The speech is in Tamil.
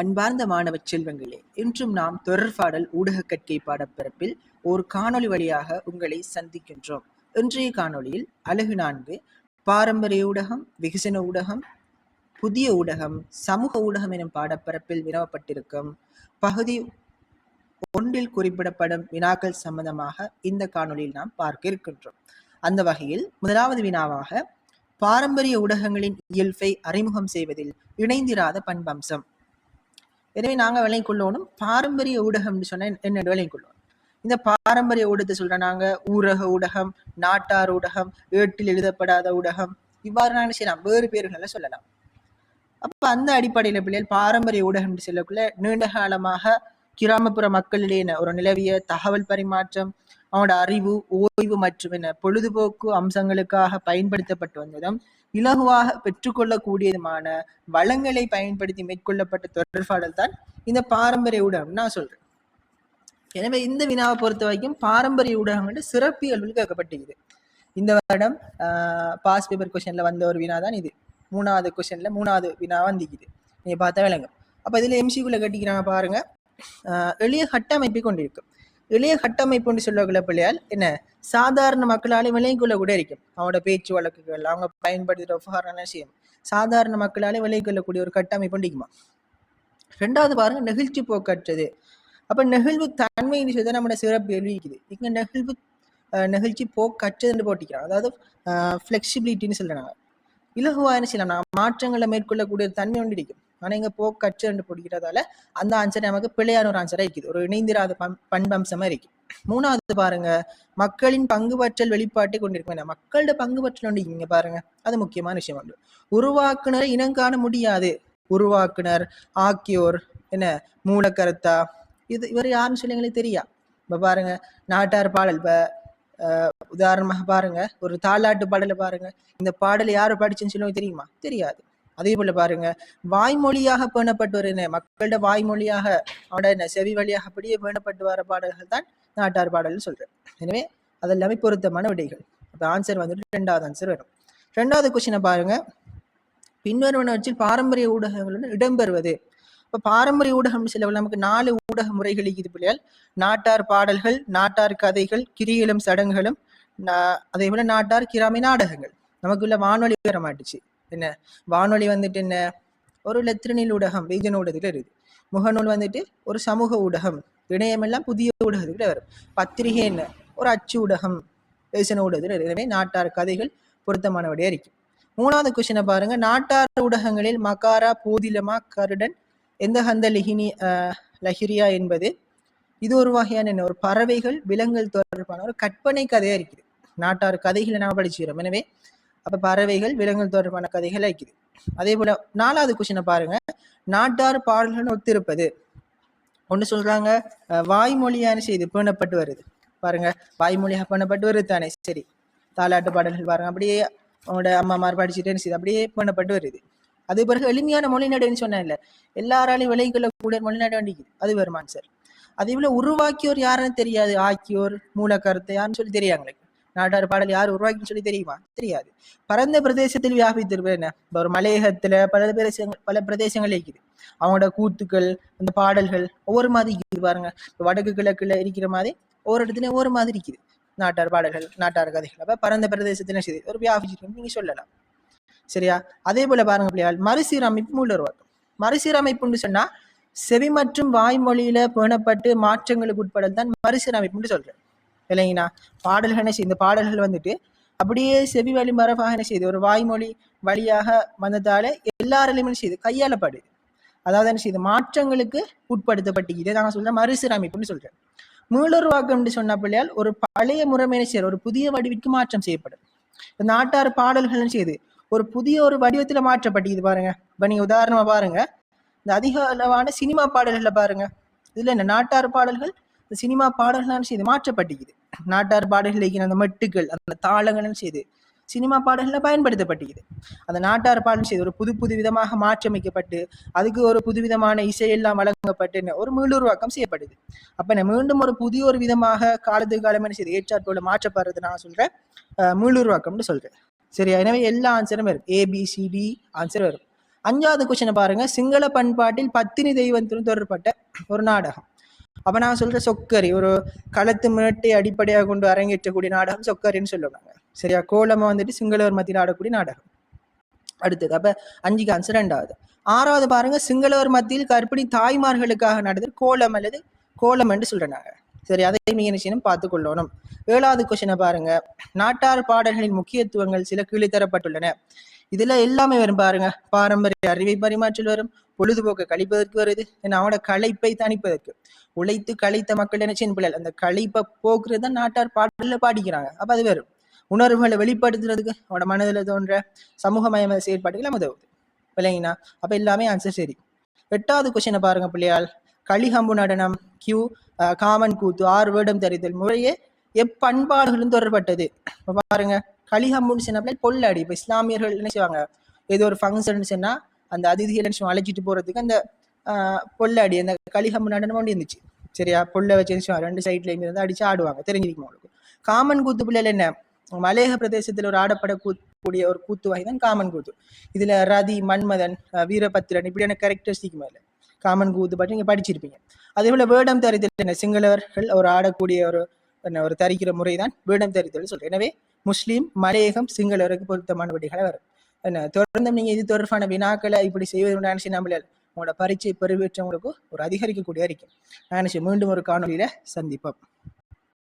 அன்பார்ந்த மாணவ செல்வங்களே இன்றும் நாம் தொடர்பாடல் ஊடக கற்கை பாடப்பிறப்பில் ஒரு காணொளி வழியாக உங்களை சந்திக்கின்றோம். இன்றைய காணொளியில் அழகு நான்கு பாரம்பரிய ஊடகம் வெகுஜன ஊடகம் புதிய ஊடகம் சமூக ஊடகம் எனும் பாடப்பரப்பில் வினவப்பட்டிருக்கும். பகுதி ஒன்றில் குறிப்பிடப்படும் வினாக்கள் சம்பந்தமாக இந்த காணொளியில் நாம் பார்க்க இருக்கின்றோம். அந்த வகையில் முதலாவது வினாவாக பாரம்பரிய ஊடகங்களின் இயல்பை அறிமுகம் செய்வதில் இணைந்திராத பண்பம்சம். எனவே நாங்கள் விலை கொள்ளணும் பாரம்பரிய ஊடகம்னு சொன்னால் என்ன விலை கொள்ளணும் இந்த பாரம்பரிய ஊடகத்தை சொல்கிற நாங்க. ஊரக ஊடகம் நாட்டார் ஊடகம் ஏட்டில் எழுதப்படாத ஊடகம். இவ்வாறு நாங்கள் செய்யலாம். வேறு பேர்களை சொல்லலாம். அப்ப அந்த அடிப்படையில பிள்ளைகள் பாரம்பரிய ஊடகம் சொல்லக்குள்ள நீண்ட காலமாக கிராமப்புற மக்களிடையே ஒரு நிலவிய தகவல் பரிமாற்றம் அவனோட அறிவு ஓய்வு மற்றும் என்ன? பொழுதுபோக்கு அம்சங்களுக்காக பயன்படுத்தப்பட்டு வந்ததும் இலகுவாக பெற்றுக்கொள்ளக்கூடியதுமான வளங்களை பயன்படுத்தி மேற்கொள்ளப்பட்ட தொடர்பாடல் தான் இந்த பாரம்பரிய ஊடகம் நான் சொல்றேன். எனவே இந்த வினாவை பொறுத்த வரைக்கும் பாரம்பரிய ஊடகங்கள் சிறப்பியல்வில் கேட்கப்பட்டிருக்குது. இந்த வருடம் பாஸ் பேப்பர் கொஷன்ல வந்த ஒரு வினா தான் இது. மூணாவது கொஷன்ல மூணாவது வினா வந்திக்குது நீங்க பார்த்தா விளங்கும் அப்ப இதுல எம்சிக்குள்ள கட்டிக்கிறாங்க பாருங்க. ஆஹ் எளிய கட்டமைப்பை கொண்டிருக்கும் எளிய கட்டமைப்புன்னு சொல்லக்குள்ள பிள்ளையால் என்ன? சாதாரண மக்களாலே விலைக்குள்ள கூட இருக்கும் அவனோட பேச்சு வழக்குகள் அவங்க பயன்படுத்துகிற உபகாரம் விஷயம் சாதாரண மக்களாலே விலைக்கொள்ளக்கூடிய ஒரு கட்டமைப்பு இருக்குமா? ரெண்டாவது பாருங்க நெகிழ்ச்சி போக்கற்றது. அப்போ நெகிழ்வு தன்மைன்னு சொல்லி நம்மளோட சிறப்பு எழுதிக்குது இங்க நெகிழ்வு அஹ், நெகிழ்ச்சி போக்கற்றதுன்னு போட்டிக்கிறாங்க அதாவது ஃப்ளெக்சிபிலிட்டின்னு சொல்கிறாங்க இலகுவாக என்ன செய்யலாம் மாற்றங்களை மேற்கொள்ளக்கூடிய ஒரு தன்மை ஒன்று இருக்கும் ஆனா இங்க போக்கற்று என்று பிடிக்கிறதால அந்த ஆன்சர் நமக்கு பிழையான ஒரு ஆன்சராக இருக்குது. ஒரு இணைந்திராத பண்பம்சமாக பண்பம்சமா இருக்கு. மூணாவது பாருங்க மக்களின் பங்குபற்றல் வெளிப்பாட்டை கொண்டிருக்கும் என்ன? மக்களோட பங்குபற்றல் ஒன்று இங்க பாருங்க. அது முக்கியமான விஷயம் ஒன்று. உருவாக்குனரை இனம் காண முடியாது. உருவாக்குனர் ஆக்கியோர் என்ன? மூலக்கருத்தா? இது இவர் யாருன்னு சொல்லி எங்களுக்கு தெரியா? இப்போ பாருங்க நாட்டார் பாடல். இப்போ உதாரணமாக பாருங்க ஒரு தாலாட்டு பாடலை பாருங்க. இந்த பாடலை யார் படிச்சுன்னு சொல்லி தெரியுமா? தெரியாது. அதே போல பாருங்க வாய்மொழியாக பேணப்பட்டு என்ன மக்களோட வாய்மொழியாக அவனோட என்ன செவி வழியாக அப்படியே பேணப்பட்டு வர பாடல்கள் தான் நாட்டார் பாடல்னு சொல்றேன். எனவே அதெல்லாமே பொருத்தமான விடைகள். அப்ப ஆன்சர் வந்துட்டு ரெண்டாவது ஆன்சர் வரும். ரெண்டாவது கொஸ்டினை பாருங்க. பின்வருவனவற்றில் பாரம்பரிய ஊடகங்களுடன் இடம்பெறுவது. இப்ப பாரம்பரிய ஊடகம்னு சில நமக்கு நாலு ஊடக முறைகள் இது பிள்ளையால் நாட்டார் பாடல்கள் நாட்டார் கதைகள் கிரியிலும் சடங்குகளும் நா- அதே போல நாட்டார் கிராமி நாடகங்கள். நமக்குள்ள வானொலி வர மாட்டுச்சு. என்ன? வானொலி வந்துட்டு என்ன? ஒரு லத்திரனில் ஊடகம் வெய்ஜன் ஊடகத்தில் இருக்குது முகநூல் வந்துட்டு ஒரு சமூக ஊடகம். இணையமெல்லாம் புதிய ஊடகத்துக்கிட்ட வரும். பத்திரிகை என்ன? ஒரு அச்சு ஊடகம் வெய்சன ஊடகத்தில் இருக்குது எனவே நாட்டார் கதைகள் பொருத்தமானபடியாக இருக்கு மூணாவது கொஸ்டினை பாருங்க. நாட்டார் ஊடகங்களில் மகாரா போதிலமா கருடன் எந்த ஹந்த லிஹினி லஹிரியா என்பது? இது ஒரு வகையான என்ன? ஒரு பறவைகள் விலங்குகள் தொடர்பான ஒரு கற்பனை கதையா இருக்குது. நாட்டார் கதைகளை நாம் படிச்சுக்கிறோம். எனவே அப்ப பறவைகள் விலங்குகள் தொடர்பான கதைகள் இருக்குது அதே போல நாலாவது கொஸ்டினை பாருங்க. நாட்டார் பாடல்கள் ஒத்திருப்பது. ஒன்று சொல்றாங்க வாய்மொழியான செய்தி பேணப்பட்டு வருது. பாருங்க வாய்மொழியாக பேணப்பட்டு வருது தானே. சரி. தாலாட்டு பாடல்கள் பாருங்க. அப்படியே அவங்களோட அம்மாமார் படிச்சுட்டேன்னு செய்து அப்படியே பேணப்பட்டு வருது. அது பிறகு எளிமையான மொழி நடைன்னு சொன்னேன் இல்ல எல்லாராலையும் விலைகளை கூட மொழி நட வேண்டிக்குது அது வரும் சார். அதே போல உருவாக்கியோர் யாருன்னு தெரியாது. ஆக்கியோர் மூல கருத்து யாருன்னு சொல்லி தெரியாங்க நாட்டார் பாடல் யார் உருவாக்கின்னு சொல்லி தெரியுமா? தெரியாது. பரந்த பிரதேசத்தில் வியாபித்திருப்பது என்ன? ஒரு மலையகத்துல பல பிரதேசங்கள் பல பிரதேசங்கள் இருக்குது. அவங்களோட கூத்துக்கள் அந்த பாடல்கள் ஒவ்வொரு மாதிரி இருக்குது பாருங்க. வடக்கு கிழக்குல இருக்கிற மாதிரி ஒவ்வொரு இடத்துல ஒவ்வொரு மாதிரி இருக்குது. நாட்டார் பாடல்கள் நாட்டார் கதைகள். அப்ப பரந்த பிரதேசத்துல சரி ஒரு வியாபிச்சிருக்கு. நீங்க சொல்லலாம். சரியா? அதே போல பாருங்க பிள்ளையால் மறுசீரமைப்பு மூலருவாக்கம் மறுசீரமைப்புன்னு சொன்னா செவி மற்றும் வாய்மொழியில பேணப்பட்டு மாற்றங்களுக்கு உட்படல் தான் மறுசீரமைப்புன்னு சொல்றேன். இல்லைங்கண்ணா பாடல்கள் என்ன இந்த பாடல்கள் வந்துட்டு அப்படியே செவி வழி மரபாக என்ன செய்யுது ஒரு வாய்மொழி வழியாக வந்ததால எல்லாராலையுமே செய்து செய்யுது கையாளப்படுது அதாவது என்ன செய்யுது மாற்றங்களுக்கு உட்படுத்தப்பட்டு இதை நாங்க சொல்றேன் மறுசீரமைப்புன்னு சொல்றேன். மீளுருவாக்கம்னு சொன்ன பிள்ளையால் ஒரு பழைய முறைமை என்ன செய்யற ஒரு புதிய வடிவிற்கு மாற்றம் செய்யப்படும். இந்த நாட்டார் பாடல்கள்னு செய்து செய்யுது ஒரு புதிய ஒரு வடிவத்துல இது பாருங்க இப்ப நீங்க உதாரணமா பாருங்க இந்த அதிக அளவான சினிமா பாடல்களை பாருங்க இதுல என்ன நாட்டார் பாடல்கள் சினிமா பாடல்கள்லாம் செய்து மாற்றப்பட்டுக்குது. நாட்டார் பாடல்கள் இருக்கிற அந்த மெட்டுகள் அந்த தாளங்களும் செய்து சினிமா பாடல்கள்ல பயன்படுத்தப்பட்டுக்குது. அந்த நாட்டார் பாடல் செய்து ஒரு புது புது விதமாக மாற்றமைக்கப்பட்டு அதுக்கு ஒரு புதுவிதமான இசையெல்லாம் வழங்கப்பட்டு ஒரு மீளுருவாக்கம் செய்யப்படுது அப்ப என்ன மீண்டும் ஒரு புதிய ஒரு விதமாக காலத்துக்கு காலம் என்ன செய்யுது ஏற்றாற்போல மாற்றப்படுறது நான் சொல்றேன் அஹ் மீளுருவாக்கம்னு சொல்றேன். சரியா? எனவே எல்லா ஆன்சரும் வரும். ஏபிசிடி ஆன்சர் வரும். அஞ்சாவது கொஸ்டினை பாருங்க. சிங்கள பண்பாட்டில் பத்தினி தெய்வத்துடன் தொடர்பட்ட ஒரு நாடகம். அப்போ நான் சொல்ற சொக்கரி ஒரு களத்து மேட்டை அடிப்படையாக கொண்டு அரங்கேற்றக்கூடிய நாடகம் சொக்கரின்னு சொல்லுவாங்க. சரியா? கோலமா வந்துட்டு சிங்களவர் மத்தியில் ஆடக்கூடிய நாடகம். அடுத்தது அப்ப அஞ்சு ஆன்சர் ரெண்டாவது ஆறாவது பாருங்க சிங்களவர் மத்தியில் கர்ப்பிணி தாய்மார்களுக்காக நடந்தது கோலம் அல்லது கோலம் என்று சொல்றாங்க. சரி அதை நீங்க என்ன செய்யணும் பார்த்து கொள்ளணும். ஏழாவது கொஸ்டினை பாருங்க நாட்டார் பாடல்களின் முக்கியத்துவங்கள் சில கீழே தரப்பட்டுள்ளன. இதில் எல்லாமே வரும் பாருங்க. பாரம்பரிய அறிவை பரிமாற்றல் வரும். பொழுதுபோக்கை கழிப்பதற்கு வருது. ஏன்னா அவனோட களைப்பை தணிப்பதற்கு. உழைத்து களைத்த மக்கள் என்ன செய்யணும் அந்த களைப்பை போக்குறது தான் நாட்டார் பாடலில் பாடிக்கிறாங்க. அப்ப அது வரும் உணர்வுகளை வெளிப்படுத்துறதுக்கு அவனோட மனதில் தோன்ற சமூகமய செயற்பாடுகள் நம்ம உதவுது இல்லைங்கண்ணா அப்ப எல்லாமே ஆன்சர் சரி. எட்டாவது கொஸ்டினை பாருங்க பிள்ளையால். களிகம்பு நடனம் கியூ காமன் கூத்து ஆறு வேடம் தரித்தல் முறையே எப்பண்பாடுகளும் தொடர்பட்டது. பாருங்க. களிஹம்புன்னு சொன்ன பொல்லாடி. இப்போ இஸ்லாமியர்கள் என்ன செய்வாங்க? ஏதோ ஒரு ஃபங்க்ஷன் சொன்னா அந்த அதிதிகள் அழைச்சிட்டு போறதுக்கு அந்த ஆஹ், பொல்லாடி அந்த களிஹம்பு நடனம் ஒன்று இருந்துச்சு. சரியா? பொல்லை வச்சு ரெண்டு சைட்ல இருந்து அடிச்சு ஆடுவாங்க. தெரிஞ்சிருக்கும் உங்களுக்கு? காமன் கூத்து பிள்ளைகள் என்ன? மலையக பிரதேசத்தில் ஒரு ஆடப்படக்கூடிய ஒரு கூத்து வகை தான் காமன் கூத்து. இதுல ரதி மன்மதன் வீரபத்திரன் இப்படியான கேரக்டரிஸ்டிக் மேல காமன் கூத்து பற்றி நீங்க படிச்சிருப்பீங்க. அதே போல வேடம் தரித்தல் என்ன சிங்களவர்கள் ஒரு ஆடக்கூடிய ஒரு ஒரு தரிக்கிற முறை தான் வேடம் தரித்தல் சொல்றேன். எனவே முஸ்லீம் மலையகம் சிங்களவருக்கு பொருத்தமான வழிகளை வரும். என்ன தொடர்ந்து நீங்க இது தொடர்பான வினாக்களை இப்படி செய்வது நினைச்சு நம்மளால் உங்களோட பரீட்சை பெருவேற்றவங்களுக்கு ஒரு அதிகரிக்கக்கூடிய அறிக்கை. நினைச்சு மீண்டும் ஒரு காணொலியில சந்திப்போம்.